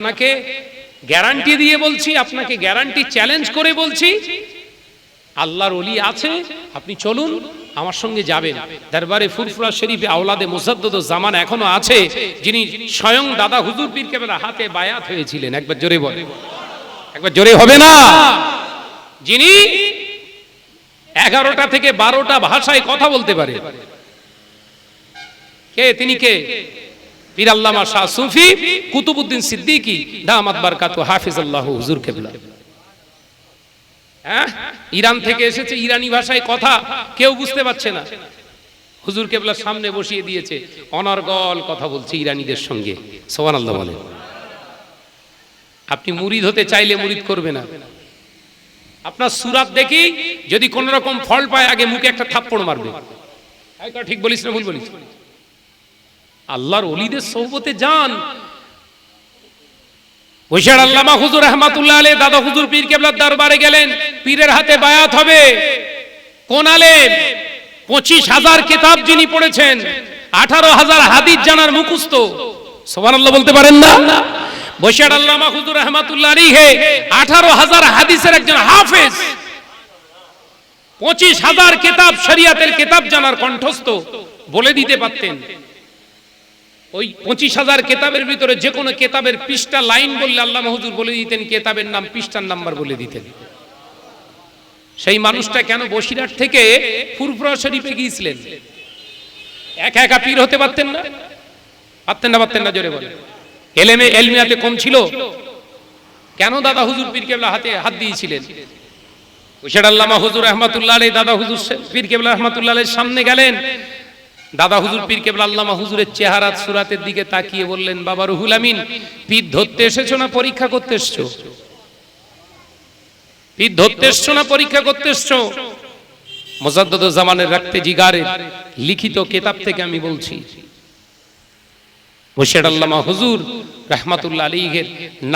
আপনাকে গ্যারান্টি দিয়ে বলছি, আপনাকে গ্যারান্টি চ্যালেঞ্জ করে বলছি, আল্লাহর অলি আছে, আপনি চলুন, আমার সঙ্গে যাবেন। দরবারে ফুরফুরা শরীফে আওলাদে মুসাদ্দদ জামান এখনও আছে, যিনি স্বয়ং দাদা হুজুর পীর কেবলা হাতে বায়াত হয়েছিলেন। একবার জোরে বলে। একবার জোরে হবে না? যিনি এগারোটা থেকে বারোটা ভাষায় কথা বলতে পারে। কে? তিনি কে? পীর শাহ সুফি কুতুবুদ্দিন সিদ্দিকী, দামাত হাফিজ আল্লাহ হুজুর কেবলা। হ্যাঁ? ইরান থেকে এসেছে ইরানি ভাষায় কথা, কেউ বুঝতে পারছে না। হুজুর কেবলার সামনে বসিয়ে দিয়েছে, অনর্গল কথা বলছে ইরানিদের সঙ্গে। সোহান আল্লাহ বলে আপনি মুরিদ হতে চাইলে মুরিদ করবে না। আপনার সুরাত দেখি, যদি কোন রকম ফল পায়, আগে মুখে একটা থাপ্পড় মারবে। ঠিক বলিস না, ভুল বলিস। আল্লাহর অলিদের সৌবতে যান। আল্লামা হুজুর রহমাতুল্লাহ আলে দাদা হুজুর পীর কেবলার দরবারে গেলেন। পীরের হাতে বায়াত হবে। কোন আলেম পঁচিশ হাজার কিতাব যিনি পড়েছেন, আঠারো হাজার হাদিস জানার মুখস্থ। আল্লাহ বলতে পারেন না? আল্লামা হুজুর রহমাতুল্লাহ আঠারো হাজার হাদিসের একজন হাফেজ। পঁচিশ হাজার কিতাব শরিয়াতের কিতাব জানার কণ্ঠস্থ। বলে দিতে পারতেন। ওই পঁচিশ হাজার কেতাবের ভিতরে যে কোনো কেতাবের পৃষ্ঠা, লাইন বললে আল্লাহ হুজুর বলে দিতেন, কেতাবের নাম, পৃষ্ঠার নাম্বার বলে দিতেন। সেই মানুষটা কেন বসিরহাট থেকে ফুরফুরা শরীফে গিয়েছিলেন? একা একা পীর হতে পারতেন না? পারতেন না পারতেন না, জোরে বলে এলেমে, এলমিয়াতে কম ছিল। কেন দাদা হুজুর পীর কেবলা হাতে হাত দিয়েছিলেন? হুসেড আল্লামা হুজুর রহমাতুল্লাহ দাদা হুজুর পীর কেবলা রহমাতুল্লাহ সামনে গেলেন। দাদা হুজুর পীর কেবল আল্লামা হুজুরের চেহারা সুরাতের দিকে তাকিয়ে বললেন, বাবা রুহুল আমিন, পীর ধরতে এসেছ না পরীক্ষা করতে এসছো? পীর ধরতে এসছো না পরীক্ষা করতে এসছো? মোজাদ্দদ জামানের রাখতে জিগারে লিখিত কেতাব থেকে আমি বলছি। মুর্শেদ আল্লামা হুজুর রহমাতুল্লাহ আলীহের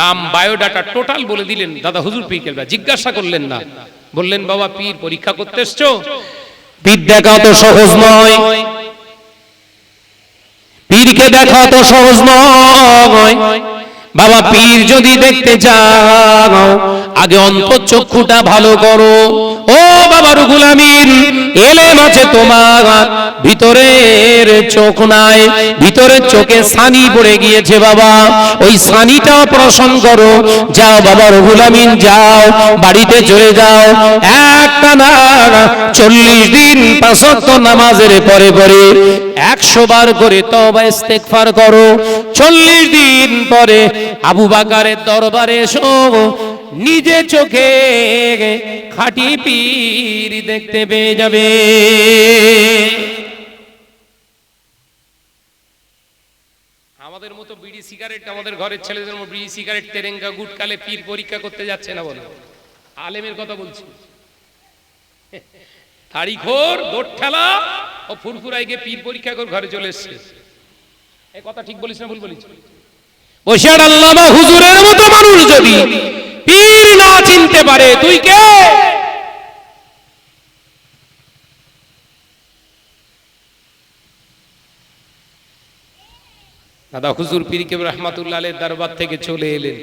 নাম বায়োডাটা টোটাল বলে দিলেন, দাদা হুজুর পীর কেবলা, জিজ্ঞাসা করলেন না। বললেন, বাবা পীর পরীক্ষা করতে এসছো? পীর দেখা তো সহজ নয়। পীরকে দেখা তো সহজ নয়। বাবা পীর যদি দেখতে চাও, আগে অন্তর চক্ষুটা ভালো করো। ও বাবা রুগুল এলেম আছে তোমার, ভিতরের চোখ নাই, ভিতরের চোখে সানি পড়ে গিয়েছে বাবা। ওই সানিটা অপারেশন করো। যাও বাবা রুগুল আমিন, যাও, বাড়িতে চলে যাও। একটা না চল্লিশ দিন পাঁচত্ব নামাজের পরে পরে একশো বার করে তবা করো। চল্লিশ দিন পরে আবু বাকারের দরবারে এসো। নিজে চোখে খাটি পীর দেখতে পেয়ে যাবে। আমাদের মতো বিড়ি সিগারেট, আমাদের ঘরের ছেলেদের মতো বিড়ি সিগারেট, তেরেঙ্গা, গুটকালে পীর পরীক্ষা করতে যাচ্ছে না বলো। আলেমের কথা বলছি। তারিখোর দোট ঠেলা ও ফুরফুরাই গিয়ে পীর পরীক্ষা করে ঘরে চলে এসছে। এই কথা ঠিক বলিস না, ভুল বলিস? বসিয়ার আল্লামা হুজুরের মতো মানুষ যদি পীর না চিনতে পারে, তুই কে? দাদা হুজুর পীর কেবর রহমাতুল্লাহ দরবার থেকে চলে এলেন।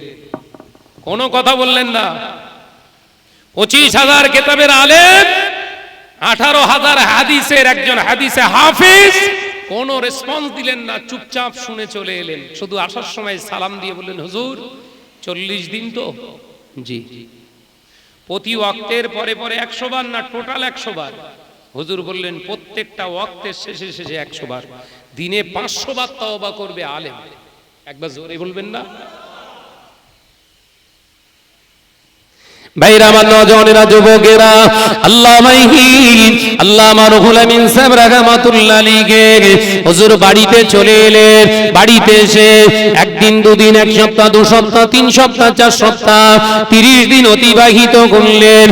কোনো কথা বললেন না। পঁচিশ হাজার কেতাবের আলেম, আঠারো হাজার হাদিসের একজন হাদিসে হাফিজ, কোন রেসপন্স দিলেন না, চুপচাপ শুনে চলে এলেন। শুধু আসার সময় সালাম দিয়ে বললেন, হুজুর, চল্লিশ দিন তো। জি। প্রতি ওয়াক্তের পরে পরে একশো বার না টোটাল একশো বার? হুজুর বললেন, প্রত্যেকটা ওয়াক্তের শেষে শেষে একশো বার। দিনে পাঁচশো বার তওবা করবে আলেম। একবার জোরে বলবেন না? ভাইরা, আমার নজনেরা যুবকেরা আল্লাহ আল্লাহ আমার রুহুল আমিন সাহেব রাহমাতুল্লাহ বাড়িতে চলে এলেন বাড়িতে এসে একদিন, দুদিন, এক সপ্তাহ, দু সপ্তাহ, তিন সপ্তাহ, চার সপ্তাহ, তিরিশ দিন অতিবাহিত করলেন।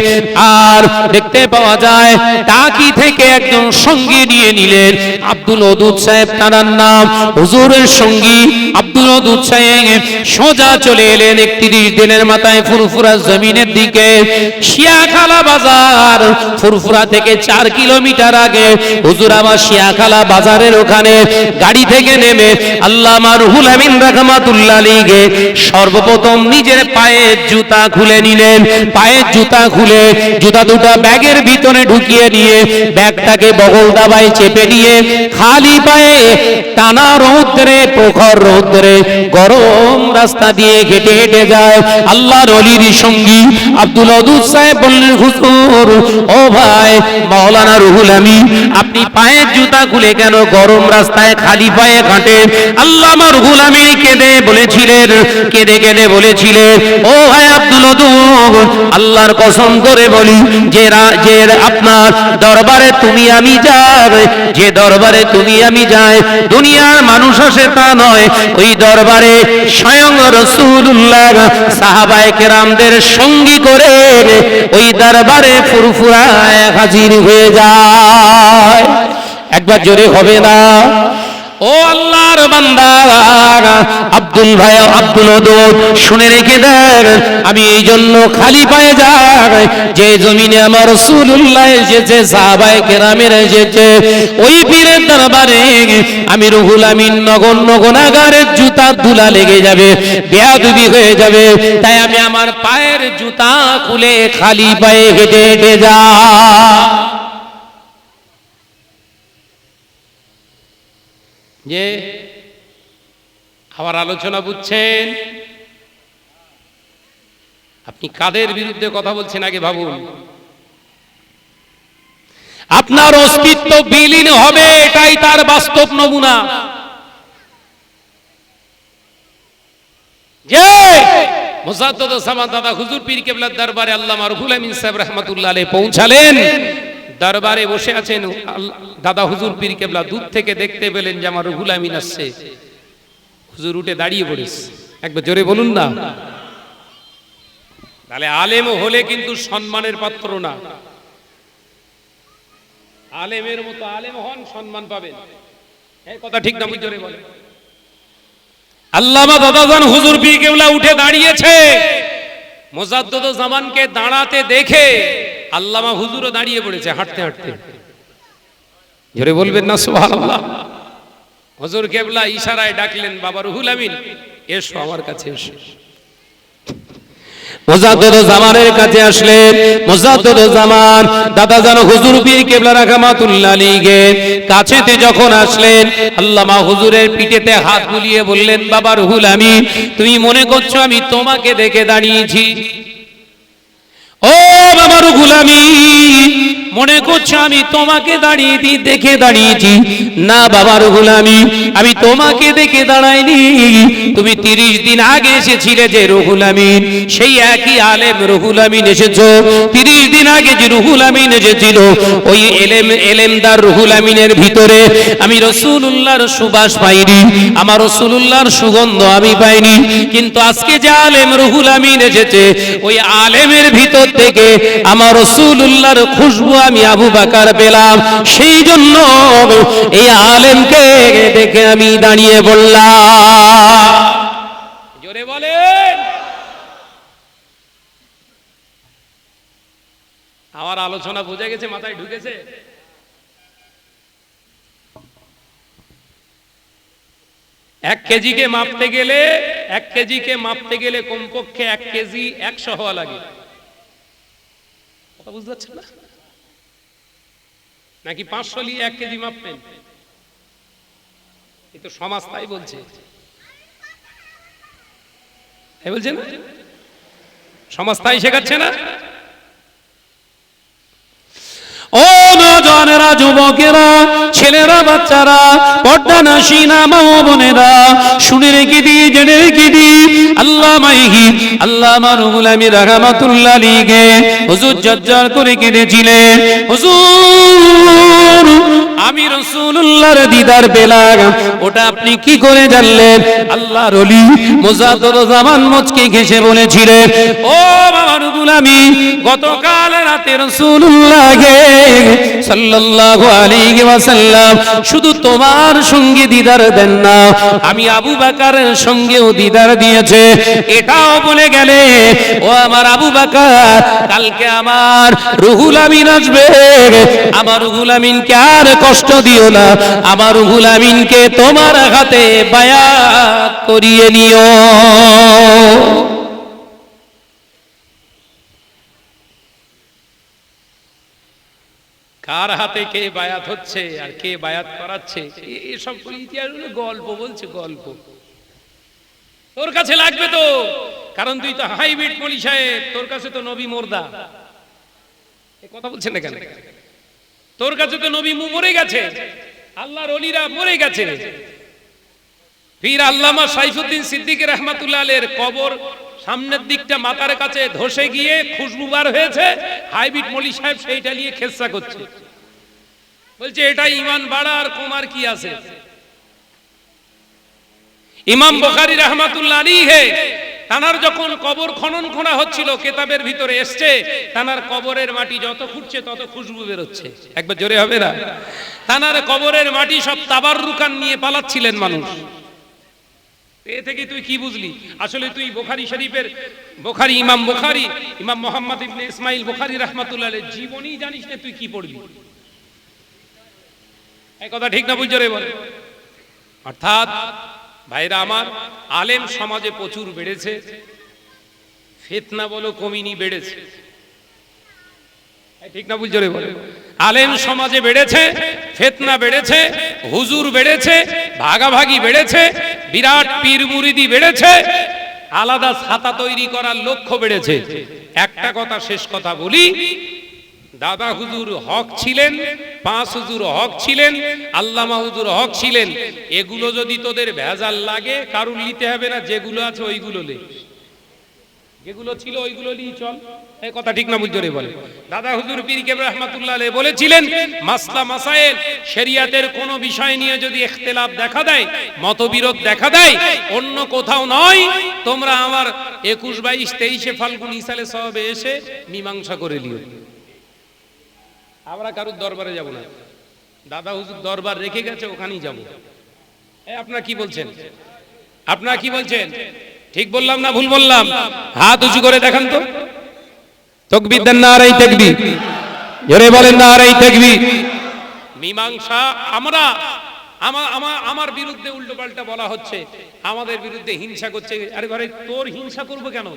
আর দেখতে পাওয়া যায়, টাকি থেকে একজন সঙ্গী নিয়ে নিলেন। আব্দুল সাহেব, তার নাম হুজুরের সঙ্গী আব্দুল সাহেব। সোজা চলে এলেন, একত্রিশ দিনের মাথায় ফুরফুরা জমিনের দিকে ঢুকে শিয়াখালা বাজার, ফুরফুরা থেকে চার কিলোমিটার আগে। হুজুর আবার শিয়াখালা বাজারের ওখানে গাড়ি থেকে নেমে আল্লামা রুহুল আমিন রাহমাতুল্লাহ আলাইহি সর্বপ্রথম নিজের পায়ের জুতা খুলে নিলেন। পায়ের জুতা খুলে জুতা দুটো ব্যাগের ভিতরে ঢুকিয়ে নিয়ে ব্যাগটাকে বগল দাবায় চেপে নিয়ে খালি পায়ে টানা রৌদ্রে, প্রখর রৌদ্রে গরম রাস্তা দিয়ে হেঁটে হেঁটে যায়। আল্লাহর অলির সঙ্গী আব্দুল অদুদ সাহেব বললেন, হুজুর, ও ভাই, মাওলানা রুহুল আমি আপনি পায়ের জুতা খুলে কেন গরম রাস্তায় খালি পায়ে হাঁটেন আল্লাহ আমার রুহুল আমি কেঁদে বলেছিলেন, কেঁদে কেঁদে বলেছিলেন, ও ভাই আব্দুল আল্লাহর কসম করে বলি, যে যে আপনার দরবারে তুমি আমি যাই, যে দরবারে তুমি আমি যাই, দুনিয়ার মানুষ আসে তা নয়, ওই দরবারে স্বয়ং রসুল্লাহ সাহাবায়ে কেরামদের সঙ্গী করে ওই দরবারে ফুরফুরায় হাজির হয়ে যায়। একবার জোরে হবে না। ও আল্লাহর আব্দুল ভাই আব্দুল শুনে রেখে দেন, আমি এই জন্য খালি পায়ে যাই। যে জমিনে আমার রাসূলুল্লাহ এসেছে, সাহাবায়ে কেরামের এসেছে, ওই পীরের দরবারে আমি রুহুল আমিন নগন নগনাগারের জুতা দুলা লেগে যাবে, বেয়াদবি হয়ে যাবে। তাই আমি আমার পায়ের জুতা খুলে খালি পায়ে হেঁটে হেঁটে যা যে আবার আলোচনা বুঝছেন? আপনি কাদের বিরুদ্ধে কথা বলছেন আগে ভাবুন। আপনার অস্তিত্ব বিলীন হবে, এটাই তার বাস্তব নমুনা। যে মোসাদ্দদ সামান দাদা হুজুর পীর কেবলার দরবারে আল্লাহ মারুফুল আমিন সাহেব রহমতুল্লাহ পৌঁছালেন। দরবারে বসে আছেন দাদা হুজুর পীর কেবলা, দূর থেকে দেখতে পেলেন যে আমার রুহুল আমিন আসছে। হুজুর উঠে দাঁড়িয়ে পড়িস একবার জোরে বলুন না। তাহলে আলেম হলে কিন্তু সম্মানের পাত্র না। আলেমের মতো আলেম হন, সম্মান পাবেন। কথা ঠিক না জোরে বলেন। আল্লামা দাদাজান হুজুর পীর কেবলা উঠে দাঁড়িয়েছে। মোজাদ্দদ জামানকে দাঁড়াতে দেখে আল্লামা হুজুরও দাঁড়িয়ে পড়েছে হাঁটতে হাঁটতে। জোরে বলবেন না সুবহানাল্লাহ। হুজুর কেবলা ইশারায় ডাকলেন বাবা রুহুল আমিন এসো আমার কাছে এসো। মোজাদ্দদ জামানের কাছে আসলেন। মোজাদ্দদ জামান দাদা জান হুজুর পীর কেবলা রাহমাতুল্লাহ আলাইহি কাছেতে যখন আসলেন আল্লামা হুজুরের পিঠেতে হাত বুলিয়ে বললেন বাবা রুহুল আমি তুমি মনে করছ আমি তোমাকে দেখে দাঁড়িয়েছি? ও বাবার আমি মনে করছ আমি তোমাকে দাঁড়িয়ে দি, দেখে দাঁড়িয়েছি। না বাবার গুলামি, আমি তোমাকে দেখে দাঁড়াইনি। তুমি তিরিশ দিন আগে এসেছিলে যে রহুল আমিন। সেই একই আলেম রহুল আমিন এসেছ। তিরিশ দিন আগে যে রুহুল আমিন এসেছিল, ওই এলেম, এলেমদার রুহুল আমিনের ভিতরে আমি রসুল্লাহর সুবাস পাইনি। আমার রসুল্লাহর সুগন্ধ আমি পাইনি। কিন্তু আজকে যে আলেম রুহুল আমিন এসেছে, ওই আলেমের ভিতর থেকে আমার রসুল্লাহর খুশবু আমি আবু বাকার পেলাম। সেই জন্য এই আলেমকে দেখে আমি দাঁড়িয়ে বললাম। আমার আলোচনা বুঝে গেছে, মাথায় ঢুকেছে। এক কেজিকে মাপতে গেলে, এক কেজিকে মাপতে গেলে কমপক্ষে এক কেজি একশো হওয়া লাগে। বুঝতে পারছেন না? নাকি পাঁচশো নিয়ে এক কেজি মাপবেন? এ তো সমাজ তাই বলছে। বলছে না? সমাজ তাই শেখাচ্ছে না? ও নজনেরা যুবকেরা, ছেলেরা, বাচ্চারা, পর্দা নাসিনা মা বোনেরা, শুনে রেখে দি, জেনে রেখে দি। আল্লাহ মাইহি, আল্লাহ মারুল আমি রাহমাতুল্লাহ লিগে হুজুর জজ্জার করে কেঁদেছিলেন। হুজুর, আমি রসুল্লাহর দিদার পেলাম। ওটা আপনি কি করে জানলেন? আল্লাহর অলি মোজাদর জামান মুচকে ঘেসে বলেছিলেন, ও বাবার গুলামি গতকাল রাতে রসুল্লাহকে সাল্লাল্লাহু আলাইহি ওয়াসাল্লাম শুধু তোমার সঙ্গে দিদার দেন না, আমি আবু বাকারের সঙ্গেও দিদার দিয়েছে। এটাও বলে গেলে, ও আমার আবু বাকার, কালকে আমার রুহুল আমিন আসবে। আমার রুহুল আমিনকে আর কষ্ট দিও না, আমার রুহুল আমিনকে তোমার হাতে বায়াত করিয়ে নিও। কার হাতে কে বায়াত হচ্ছে আর কে বায়াত করাচ্ছে? এসব ইতিহাসগুলো গল্প বলছে, গল্প। তোর কাছে লাগবে তো, কারণ তুই তো হাইব্রিড মলি সাহেব, তোর কাছে তো নবী মোর্দা। কথা বলছেন না কেন? তোর কাছে তো নবী মরে গেছে, আল্লাহর অলিরা মরে গেছে। পীর আল্লামা সাইফুদ্দিন সিদ্দিক রহমাতুল্লাহ আলের কবর সামনের দিকটা মাথার কাছে ধসে গিয়ে খুশবু বার হয়েছে। হাইব্রিড মলি সাহেব সেইটা নিয়ে খেসা করছে। বলছে, এটা ইমান বাড়া আর কুমার কি আছে? ইমাম বুখারী রহমাতুল্লাহ আলী হে তানার যখন কবর খনন খোনা হচ্ছিল, কেতাবের ভিতরে এসছে, তানার কবরের মাটি যত খুঁড়ছে তত খুশবু বেরোচ্ছে। একবার জোরে হবে না? তানার কবরের মাটি সব তাবার রুকান নিয়ে পালাচ্ছিলেন মানুষ। এ থেকে তুই কি বুঝলি? আসলে তুই বোখারি শরীফের বোখারি, ইমাম বোখারি, ইমাম মোহাম্মদ ইবনে ইসমাইল বোখারি রহমাতুল্লাহ জানিস না তুই কি পড়বি। এই কথা ঠিক না রে বলে। অর্থাৎ, ভাইরা আমার, আলেম সমাজে প্রচুর বেড়েছে, ফেতনা বলো কমিনি বেড়েছে। ঠিক না বুঝছ রে বলে। আলেম সমাজে বেড়েছে, ফেতনা বেড়েছে, হুজুর বেড়েছে, ভাগাভাগি বেড়েছে বিরাট পীর মুরিদি বেড়েছে, আলাদা ছাতা তৈরি করার লক্ষ্য বেড়েছে। একটা কথা শেষ কথা বলি, দাদা হুজুর হক ছিলেন, পাঁচ হুজুর হক ছিলেন, আল্লামা হুজুর হক ছিলেন। এগুলো যদি তোদের ভেজাল লাগে, কারুর নিতে হবে না, যেগুলো আছে ওইগুলো লে যেগুলো ছিল, ওইগুলো নিয়ে চল। এই কথা ঠিক না বুঝছ রে বলে। দাদা হুজুর পীর কেবর রহমাতুল্লাহ বলেছিলেন, মাসলা মাসাইল শরিয়াতের কোনো বিষয় নিয়ে যদি ইখতিলাফ দেখা দেয়, মতবিরোধ দেখা দেয়, অন্য কোথাও নয়, তোমরা আমার একুশ বাইশ তেইশে ফাল্গুন ইসালে সবে এসে মীমাংসা করে লিও আমরা কারুর দরবারে যাব না। দাদা হুজুর দরবার রেখে গেছে, ওখানেই যাব। এই আপনারা কি বলছেন? আপনারা কি বলছেন? ঠিক বললাম না ভুল বললাম? হাত উঁচু করে দেখান তো। তকবির দেন না আর এই জোরে বলেন না আর এই মীমাংসা, আমরা আমার বিরুদ্ধে বলা হচ্ছে। আমাদের বিরুদ্ধে হিংসা করছে। আরে ঘরে তোর হিংসা করব কেন?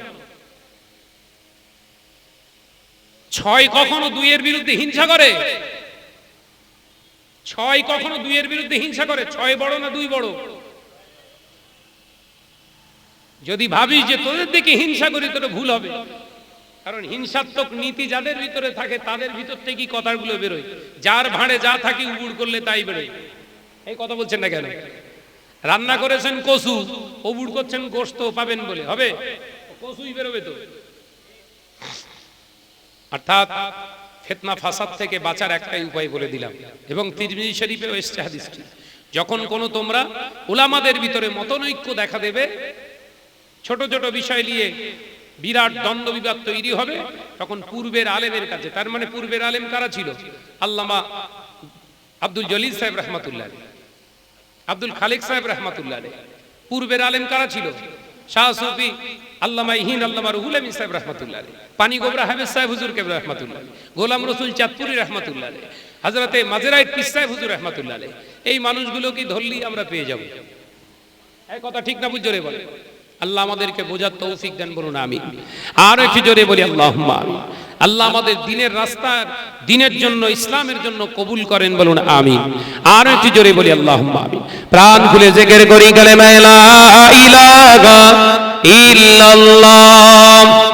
ছয় কখনো দুইয়ের বিরুদ্ধে হিংসা করে? ছয় কখনো দুইয়ের বিরুদ্ধে হিংসা করে? ছয় বড় না দুই বড়? যদি ভাবিস যে তোদের দিকে হিংসা করি, তোর ভুল হবে। কারণ হিংসাত্মক নীতি যাদের ভিতরে থাকে, তাদের ভিতর থেকেই কথাগুলো বেরোয়। যার ভাঁড়ে যা থাকে উবুড় করলে তাই বেরোয়। এই কথা বলছেন না কেন? রান্না করেছেন কসু উবুড় করছেন গোস্ত, পাবেন বলে। হবে? কসুই বেরোবে তো। অর্থাৎ ফেতনা ফাসাদ থেকে বাঁচার একটাই উপায় বলে দিলাম। এবং তিরমিজি শরীফেও এসছে হাদিসটি। যখন কোনো তোমরা উলামাদের ভিতরে মতনৈক্য দেখা দেবে ছোট ছোট বিষয় নিয়ে বিরাট দ্বন্দ্ব বিবাদ তৈরি হবে। তখন পূর্বের আলেমের কাছে, তার মানে পূর্বের আলেম কারা ছিল? আল্লামা আব্দুল জলিল সাহেব রহমাতুল্লাহ আব্দুল খালিক সাহেব রহমাতুল্লাহ। পূর্বের আলেম কারা ছিল? শাহ সুফি আল্লামা ইহিন আল্লামা রুহুল আমিন সাহেব রহমাতুল্লাহ পানি গোবরা হাফেজ সাহেব হুজুর কেবর রহমাতুল্লাহ। গোলাম রসুল চাঁদপুরি রহমাতুল্লাহ। হযরতে মাজেরাইট পিস সাহেব হুজুর রহমাতুল্লাহ এই মানুষগুলো কি ধরলি আমরা পেয়ে যাব? এই কথা ঠিক না বুঝছ রে বলে আল্লাহ আমাদেরকে বোঝার তৌফিক দেন বলুন আমি আর একটু জোরে বলি আল্লাহ আল্লাহ আমাদের দিনের রাস্তার দিনের জন্য, ইসলামের জন্য কবুল করেন বলুন আমি আর একটু জোরে বলি আল্লাহ আমি প্রাণ খুলে জেগের করি গেলে মেলা ইলাহা ইল্লাল্লাহ।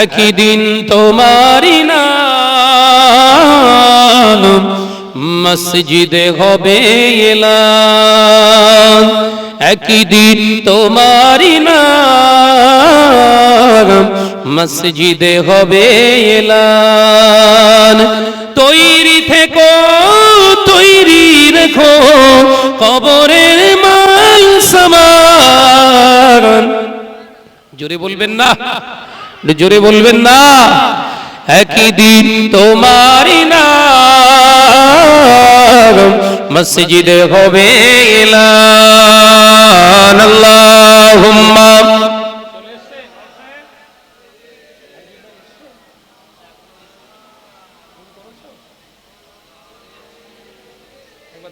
একদিন তোমারি নাম মসজিদে হবে এলান একই দিন তোমারই নাম মসজিদে হবে এলান তৈরি থেকো, তৈরি রেখো, কবরের মাল সমান। জোরে বলবেন না? জোরে বলবেন না। একই দিন তোমারই নাম মসজিদে হবে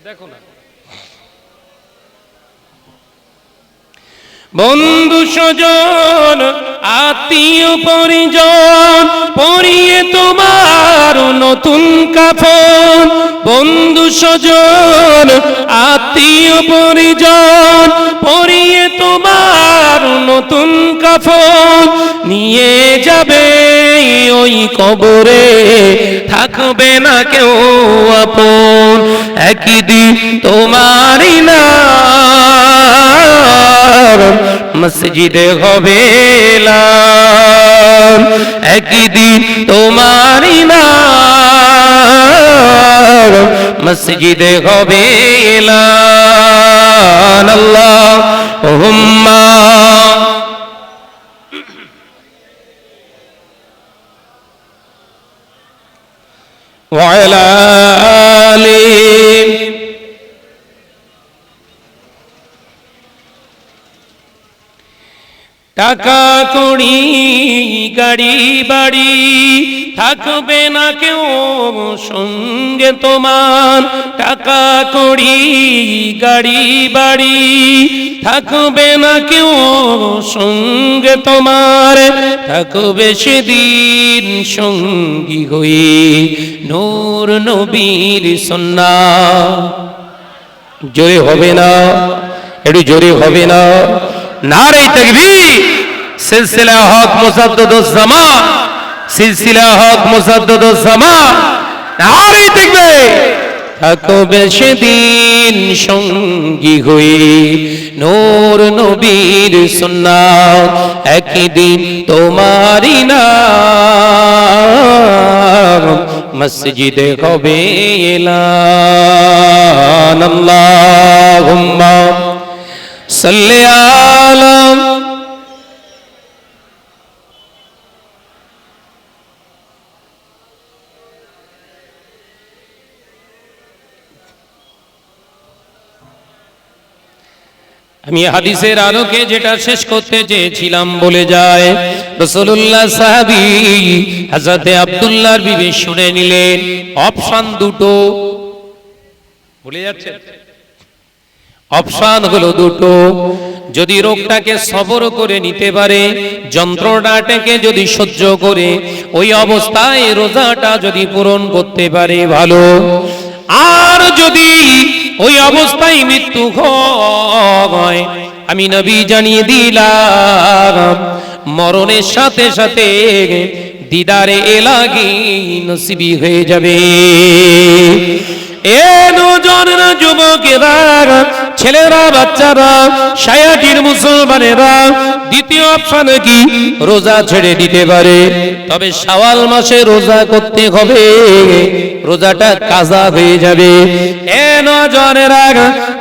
দেখো না। বন্ধু স্বজন আত্মীয় পরিজন পরিয়ে তোমার নতুন কাফন। বন্ধু স্বজন, আত্মীয় পরিজন পরিয়ে তোমার নতুন কাফন। নিয়ে যাবে ওই কবরে, থাকবে না কেউ আপন। একই দিন তোমারই না মসজিদে হবে এলান। একই দিন তোমারই নাম মসজিদে হবে এলান। আল্লাহ হুম্মা وعلى آله টাকা কড়ি, গাড়ি, বাড়ি থাকবে না কেউ সঙ্গে তোমার। টাকা কড়ি, গাড়ি, বাড়ি থাকবে না কেউ সঙ্গে তোমার। থাকবে সেদিন সঙ্গী হয়ে নূর নবীর সন্না। জোরে হবে না, একটু জোরে হবে না। নারে তকবীর। সিলসিলা হক মুসাদ্দদ জামান সিলসিলা হক মুসাদ্দদ জামান নারে তকবীর থাকবে সেদিন সঙ্গী হয়ে নূর নবীর সুন্নাত একই দিন তোমারই নাম মসজিদে হবে এলান। আল্লাহুম্মা সাল্লি আলা আমি হাদিসের আলোকে যেটা শেষ করতে চেয়েছিলাম বলে যায়। রসুল্লাহ সাহাবি আব্দুল্লাহর বিবেক শুনে নিলেন অপশন দুটো। ভুলে যাচ্ছে অপশন হলো দুটো। যদি রোগটাকে সবর করে নিতে পারে যন্ত্রণাটাকে যদি সহ্য করে, ওই অবস্থায় রোজাটা যদি পূরণ করতে পারে ভালো। আর যদি ওই অবস্থায় মৃত্যু হয়। আমি নবী জানিয়ে দিলাম, মরণের সাথে সাথে দিদারে এলাগি নসিবি হয়ে যাবে। যুবকেরা, ছেলেরা, বাচ্চারা সায়াটির মুসলমানেরা দ্বিতীয় অপশন কি? রোজা ছেড়ে দিতে পারে। তবে শাওয়াল মাসে রোজা করতে হবে। রোজাটা কাজা হয়ে যাবে। এ নজনেরা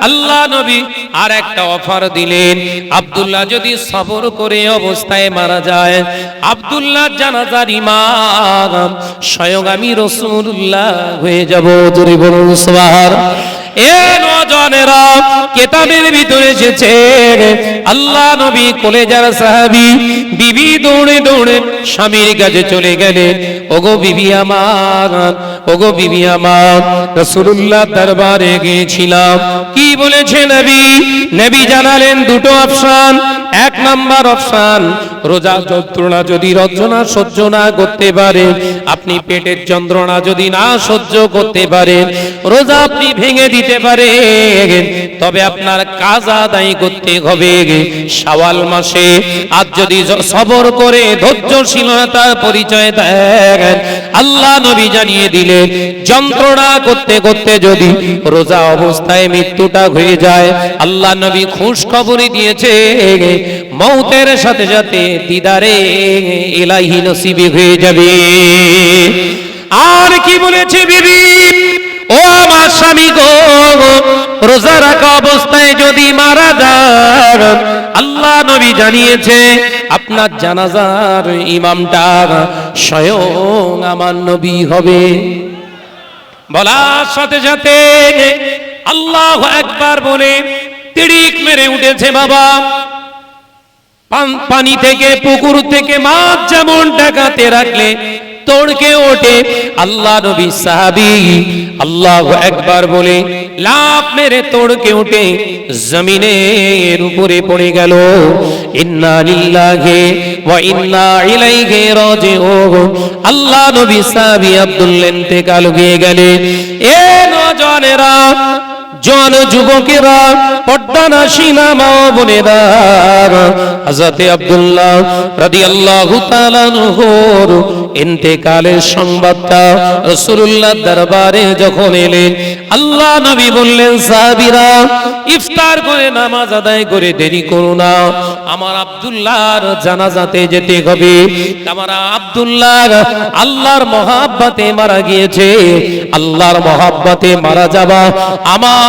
আল্লাহ নবী আর একটা অফার দিলেন। আব্দুল্লাহ যদি সবর করে অবস্থায় মারা যায়, আব্দুল্লাহ জানাজার ইমাম, স্বয়ং আমি রসুল্লাহ হয়ে যাব। বলুন সুবহান এ ভিতরে আল্লাহ নবী বিবি দৌড়ে স্বামীর কাছে চলে গেলেন। ওগো বিবি আমার, ওগো বিবি আমার, রাসূলুল্লাহ দরবারে গিয়েছিলাম। কি বলেছে নবী? নবী জানালেন দুটো অপশন। এক নাম্বার অপশন রোজা যন্ত্রণা যদি রচনা সহ্য না করতে পারে, আপনি পেটের যন্ত্রণা যদি না সহ্য করতে পারেন রোজা আপনি ভেঙে দিতে পারেন তবে আপনার কাজ আদায় করতে হবে। শাওয়াল মাসে আজ যদি সবর করে ধৈর্যশীলতার পরিচয় দেন, আল্লাহ নবী জানিয়ে দিলেন, যন্ত্রণা করতে করতে যদি রোজা অবস্থায় মৃত্যুটা হয়ে যায়, আল্লাহ নবী খুশ খবরই দিয়েছে মৌতের সাথে সাথে দিদারে এলাহি নসিবি হয়ে যাবে। আর কি বলেছে বিবি? ও আমার স্বামী গো, রোজা রাখা অবস্থায় যদি মারা যান, আল্লাহ নবী জানিয়েছে, আপনার জানাজার ইমামটা স্বয়ং আমার নবী হবে। বলার সাথে সাথে আল্লাহ একবার বলে তিড়িক মেরে উঠেছে বাবা। পান- থেকে, পুকুর থেকে মাছ যেমন ডাকাতে রাখলে তোড়কে ওঠে। আল্লাহ নবী সাহাবি আল্লাহ একবার বলে লাভ মেরে তোড়কে উঠে জমিনের উপরে পড়ে গেল। ইন্না লিল্লাহি ওয়া ইন্না ইলাইহি রাজিউন। আল্লাহ নবী সাহাবি আব্দুল ইন্তেকাল হয়ে গেলেন এ নজনেরা জন যুবকেরা পর্দানা সিনা মা বোনেরা আব্দুল্লাহ নহর ইন্তেকালের সংবাদটা রাসূলুল্লাহ দরবারে যখন এলেন, আল্লাহ নবী বললেন, সাহাবীরা, ইফতার করে নামাজ আদায় করে দেরি করো না। আমার আব্দুল্লাহর জানাজাতে যেতে হবে। আমার আব্দুল্লাহ আল্লাহর মহাব্বতে মারা গিয়েছে। আল্লাহর মহাব্বতে মারা যাবা। আমার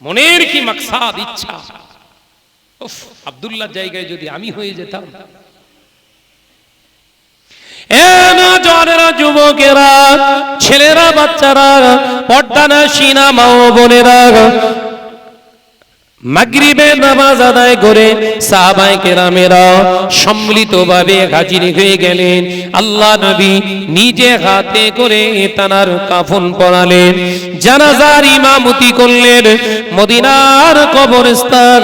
মনের কি মাকসাদ, ইচ্ছা? উফ আব্দুল্লাহ জায়গায় যদি আমি হয়ে যেতাম। যুবকেরা, ছেলেরা, বাচ্চারা পর্দানা সিনা, মা ও বোনেরা মাগরিবে নামাজ আদায় করে সাহাবায়ে কেরামেরা সম্মিলিতভাবে হাজির হয়ে গেলেন। আল্লাহ নবী নিজে হাতে করে তানার কাফন পরালেন, জানাজার ইমামতি করলেন, মদিনার কবরস্থান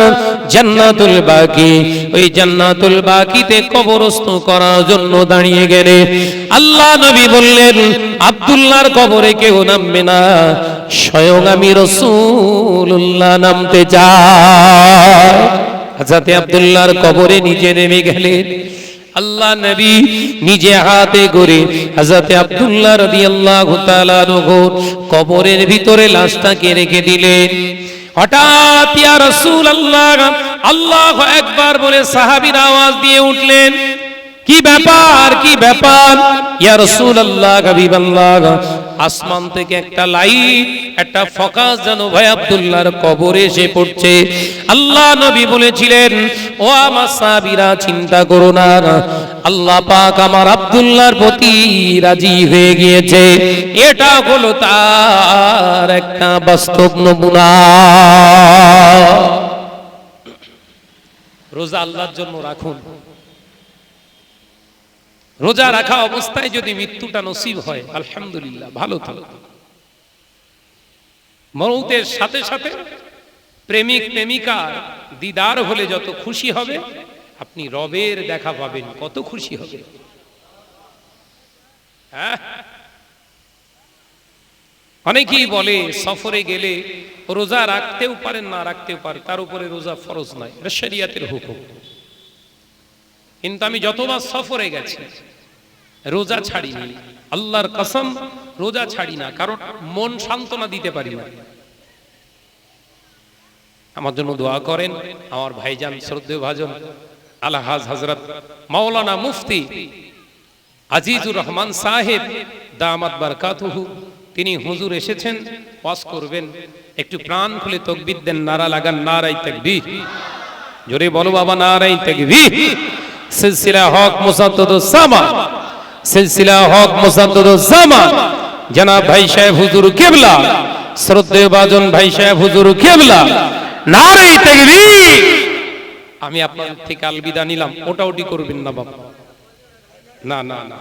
জান্নাতুল বাকি। ওই জান্নাতুল বাকিতে কবরস্থ করার জন্য দাঁড়িয়ে গেলেন। আল্লাহ নবী বললেন, আব্দুল্লাহর কবরে কেউ নামবে না স্বয়ং আমি রসুল্লাহ নামতে চাই। হাজাতে আব্দুল্লাহর কবরে নিজে নেমে গেলেন। আল্লাহ নবী নিজে হাতে করে হাজাতে আব্দুল্লাহ রাদিয়াল্লাহু তাআলা কবরের ভিতরে লাশটাকে রেখে দিলেন। হঠাৎ ইয়া রাসূলুল্লাহ, আল্লাহু আকবার বলে সাহাবীরা আওয়াজ দিয়ে উঠলেন। কি ব্যাপার কি ব্যাপার? ইয়া রাসূলুল্লাহ হাবিবাল্লাহ আসমান থেকে একটা লাইট, একটা ফোকাস যেন ভাই আব্দুল্লাহর কবরে এসে পড়ছে। আল্লাহ নবী বলেছিলেন, ও আমার সাহাবীরা, চিন্তা করো না। আল্লাহ পাক আমার আব্দুল্লাহর প্রতি রাজি হয়ে গিয়েছে। এটা হলো তার একটা বাস্তব নমুনা। রোজা আল্লাহর জন্য রাখুন। রোজা রাখা অবস্থায় যদি মৃত্যুটা নসিব হয়, আলহামদুলিল্লাহ, ভালো তো মৌতের সাথে সাথে প্রেমিক প্রেমিকার দিদার হলে যত খুশি হবে, আপনি রবের দেখা পাবেন, কত খুশি হবে। হ্যাঁ? অনেকেই বলে, সফরে গেলে রোজা রাখতেও পারেন, না রাখতেও পারে তার উপরে রোজা ফরজ নয়, এটা শরিয়াতের হুকুম। কিন্তু আমি যতবার সফরে গেছি রোজা ছাড়িনি আল্লাহর কসম, রোজা ছাড়ি না, কারণ মন সান্ত্বনা দিতে পারি না। আমার জন্য দোয়া করেন, আমার ভাইজান শ্রদ্ধেয় ভাজন, আলহাজ হজরত মাওলানা মুফতি আজিজুর রহমান সাহেব, দামাত বারকাতুহু, তিনি হুজুর এসেছেন, ওয়াজ করবেন, একটু প্রাণ খুলে তকবির দেন, নারা লাগান নারাই তাকবীর। জোরে বলো বাবা নারাই তাকবীর। সিলসিলা হক মুসাদ্দাদুস সামা সিলসিলা হক মোসাদ্দুজ্জামান জনাব ভাই সাহেব হুজুর কেবলা শ্রদ্ধেয় বাজন ভাই সাহেব হুজুর কেবলা। নারে তাকবীর। আমি আপনাদের থেকে আলবিদা নিলাম ওটা ওটি করবেন না বাবা। না না না।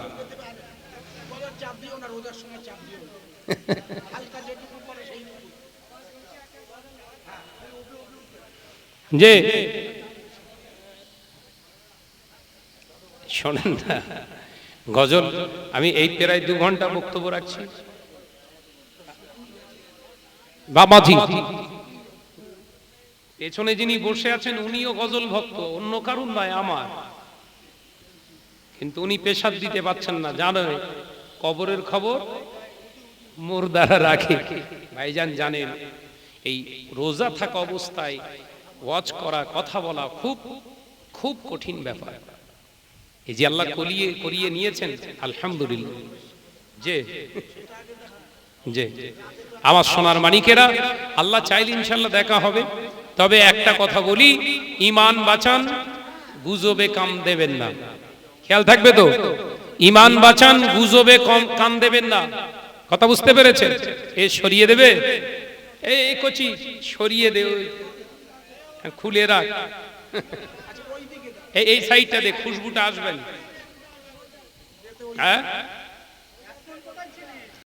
যে শোনেন না। গজল, আমি এই প্রায় দু ঘণ্টা বক্তব্য রাখছি। বাবাজি পেছনে যিনি বসে আছেন, উনিও গজল ভক্ত, অন্য কারণ নয়, আমার। কিন্তু উনি পেশাদ দিতে পাচ্ছেন না, জানেন, কবরের খবর মোর দ্বারা রাখে। ভাইজান জানেন, এই রোজা থাকা অবস্থায় ওয়াজ করা, কথা বলা খুব খুব কঠিন ব্যাপার। এই যে আল্লাহ করিয়ে করিয়ে নিয়েছেন, আলহামদুলিল্লাহ। যে যে আমার সোনার মানিকেরা, আল্লাহ চাইলে ইনশাল্লাহ দেখা হবে। তবে একটা কথা বলি ইমান বাঁচান, গুজবে কাম দেবেন না। খেয়াল থাকবে তো? ইমান বাঁচান, গুজবে কম, কান দেবেন না। কথা বুঝতে পেরেছেন? এ সরিয়ে দেবে? এ এ কচি, সরিয়ে দে। খুলে রাখ। এই সাইডটা দেখ খুশবুটা আসবেন হ্যাঁ?